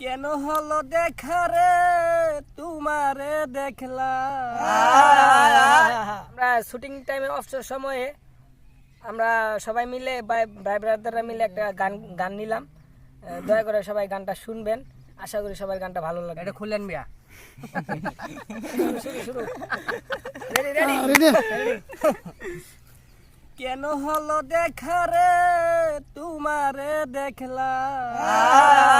কেন হলো দেখা রে? তোমারে দেখলাম। আমরা শুটিং টাইমে অফসর সময়ে আমরা সবাই মিলে ভাই ব্রাদাররা মিলে একটা গান গান নিলাম। দয়া করে সবাই গানটা শুনবেন। আশা করি সবার গানটা ভালো লাগবে। এটা খুললেন মিয়া। শুরু শুরু। রেডি রেডি কেন হলো দেখা রে? তোমারে দেখলাম।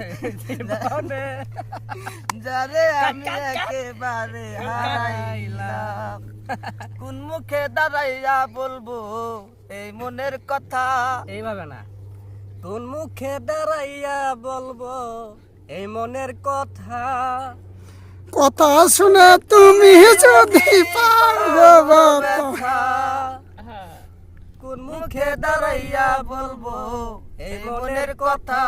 জীবনে যারে আমি একেবারে হারাইলাম। কোন মুখে দাঁড়াইয়া বলব এই মনের কথা? এইভাবে না। তোর মুখে দাঁড়াইয়া বলব এই মনের কথা? কথা শুনে তুমি যদি পারো কোন মুখে দাঁড়াইয়া বলব এই মনের কথা?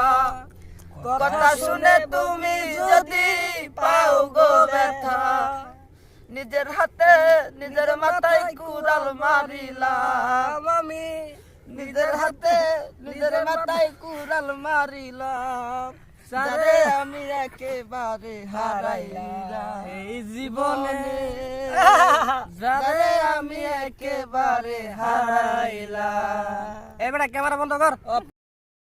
কথা শুনে তুমি যদি পাও গো ব্যথা নিজের হাতে নিজের মাথায় কুড়াল মারিলাম। আমি নিজের হাতে নিজের মাথায় কুড়াল মারিলাম। যারে আমি একেবারে হারাইলাম। এই জীবনে। যারে আমি একেবারে হারাইলাম। এবারে ক্যামেরা বন্ধ কর।